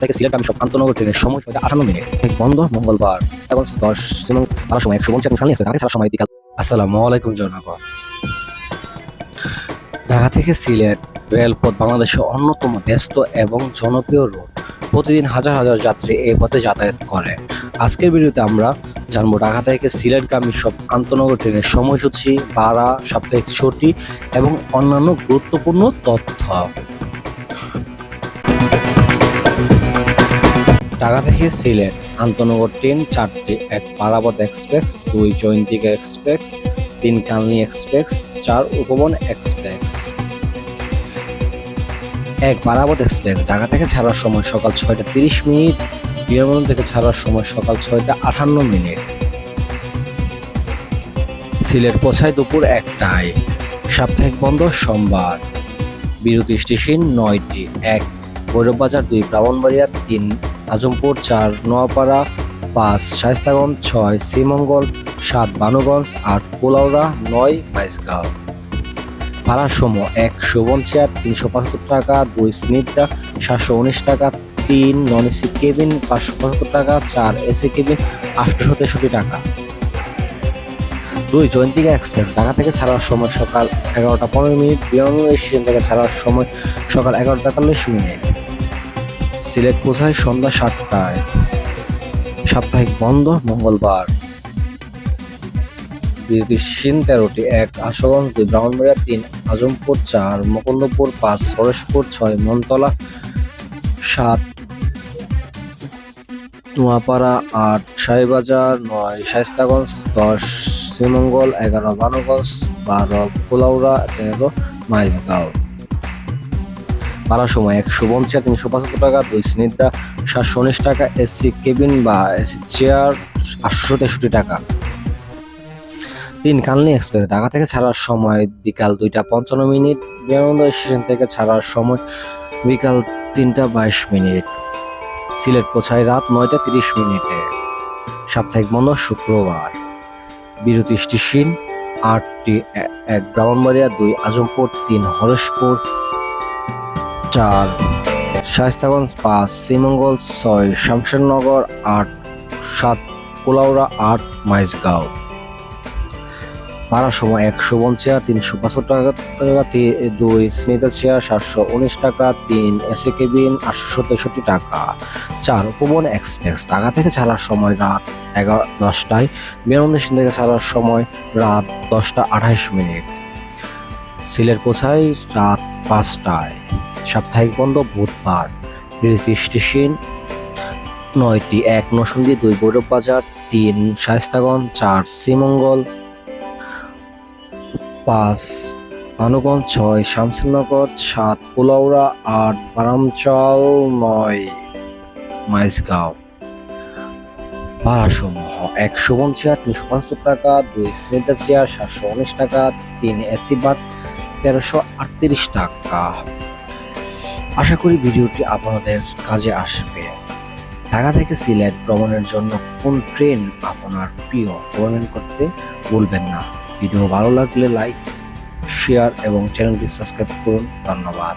থেকে সিলেট আমি সব ট্রেনের সময় ছয়টা আটান্ন মিনিট। বন্ধ, মঙ্গলবার। এখন দশ এবং তার সময় একশো পঞ্চাশ সালে আগে ছাড়ার সময় বিকাল। আসসালামু আলাইকুম জনগণ। ঢাকা থেকে সিলেট রেলপথ বাংলাদেশের অন্যতম ব্যস্ত এবং জনপ্রিয় রুট প্রতিদিন হাজার হাজার যাত্রী এই পথে যাতায়াত করে। আজকের ভিডিওতে আমরা জানব ঢাকা থেকে সিলেটগামী সব আন্তনগর ট্রেনের সময়সূচি, ভাড়া, সাপ্তাহিক ছুটি এবং অন্যান্য গুরুত্বপূর্ণ তথ্য। ঢাকা থেকে সিলেট, আন্তনগর ট্রেন চারটি, এক পারাবত এক্সপ্রেস, দুই জয়ন্তিকা এক্সপ্রেস, তিন কালনি এক্সপ্রেস, চার উপবন এক্সপ্রেস। এক বারাবত এক্সপ্রেস ঢাকা থেকে ছাড়ার সময় সকাল ছয়টা তিরিশ মিনিট, বিমানবন্দর থেকে ছাড়ার সময় সকাল ছয়টা আটান্ন মিনিট। সিলেট পৌঁছায় দুপুর একটায়। সাপ্তাহিক বন্ধ সোমবার। বিরতি স্টেশন নয়টি। এক ভৈরববাজার দুই ব্রাহ্মণবাড়িয়া তিন আজমপুর চার, নোয়াপাড়া পাঁচ, শায়স্তাগঞ্জ ছয়, শ্রীমঙ্গল সাত, বানুগঞ্জ আট পোলাউড়া নয়, বাইশগাঁও। ভাড়ার সময় এক, শোভন চেয়ার তিনশো পঁচাত্তর টাকা, দুই স্মিথটা সাতশো উনিশ টাকা, তিন নন এসি কেবিন পাঁচশো পঁচাত্তর টাকা, চার, এসি কেবিন আটশো তেষট্টি টাকা। দুই, জয়ন্তিকা এক্সপ্রেস, ঢাকা থেকে ছাড়ার সময় সকাল এগারোটা পনেরো মিনিট, বিমানবন্দর স্টেশন থেকে ছাড়ার সময় সকাল এগারোটা তেতাল্লিশ মিনিট। সিলেট পৌঁছায় সন্ধ্যা সাতটায়। সাপ্তাহিক বন্ধ, মঙ্গলবার। সিন তেরোটি, এক, আশুগঞ্জ, দুই, ব্রাহ্মণবাড়িয়া, তিন, আজমপুর, চার, মুকুন্দপুর, পাঁচ সরেশপুর ছয়, মনতলা, সাত, নোয়াপাড়া, আট শাহীবাজার নয়, শায়স্তাগঞ্জ, দশ শ্রীমঙ্গল এগারো, বানগঞ্জ, বারো, পোলাউড়া, তেরো, মাইজগাঁও। ভাড়ার সময় একশো পঞ্চাশ, তিনশো পঁচাত্তর টাকা, দুই স্নিগ্ধা, সাতশো উনিশ টাকা, এসি কেবিন বা এসি চেয়ার আটশো তেষট্টি টাকা। তিন কালনি এক্সপ্রেস, ঢাকা থেকে ছাড়ার সময় বিকাল দুইটা পঞ্চান্ন মিনিট, বিমানবন্দর স্টেশন থেকে ছাড়ার সময় বিকাল তিনটা বাইশ মিনিট। সিলেট পৌঁছায় রাত নয়টা তিরিশ মিনিটে। সাপ্তাহিক বন্ধ শুক্রবার। বিরতি স্টেশন আটটি এক, ব্রাহ্মণবাড়িয়া দুই, আজমপুর তিন, হরেশপুর চার, শায়স্তাগঞ্জ পাঁচ, শ্রীমঙ্গল ছয় শামশেরনগর আট, সাত, কোলাউড়া আট, মাইজগাঁও। ভাড়ার সময় একশো চেয়ার তিনশো পঁচাত্তর টাকা দুই স্নিতা চেয়ার সাতশো উনিশ টাকা, তিন, এসে কেবিন আটশো তেষট্টি টাকা। চার, উপবন এক্সপ্রেস, ঢাকা থেকে ছাড়ার সময় রাত এগারো, দশটায় স্টেশন থেকে ছাড়ার সময় রাত দশটা আঠাইশ মিনিট। সিলেট পৌঁছায় রাত পাঁচটায়। সাপ্তাহিক বন্ধ বুধবার। বিরতি স্টেশন নয়টি এক নসন্দি দুই বৈরব বাজার তিন, শায়স্তাগঞ্জ চার, শ্রীমঙ্গল পাঁচ ভানুগঞ্জ ছয় শামসুরনগর সাত পোলাউড়া আট, বারামচাল নয়, মাইজগাঁও। ভাড়াসমূহ একশো চেয়ার তিনশো পঁচাত্তর টাকা, দুই স্নেতা চেয়ার সাতশো উনিশ টাকা, তিন এসি বাট তেরোশো আটত্রিশ টাকা। আশা করি ভিডিওটি আপনাদের কাজে আসবে। ঢাকা থেকে সিলেট ভ্রমণের জন্য কোন ট্রেন আপনার প্রিয়? কমেন্ট করতে ভুলবেন না। ভিডিও ভালো লাগলে লাইক, শেয়ার এবং চ্যানেলটি সাবস্ক্রাইব করুন। ধন্যবাদ।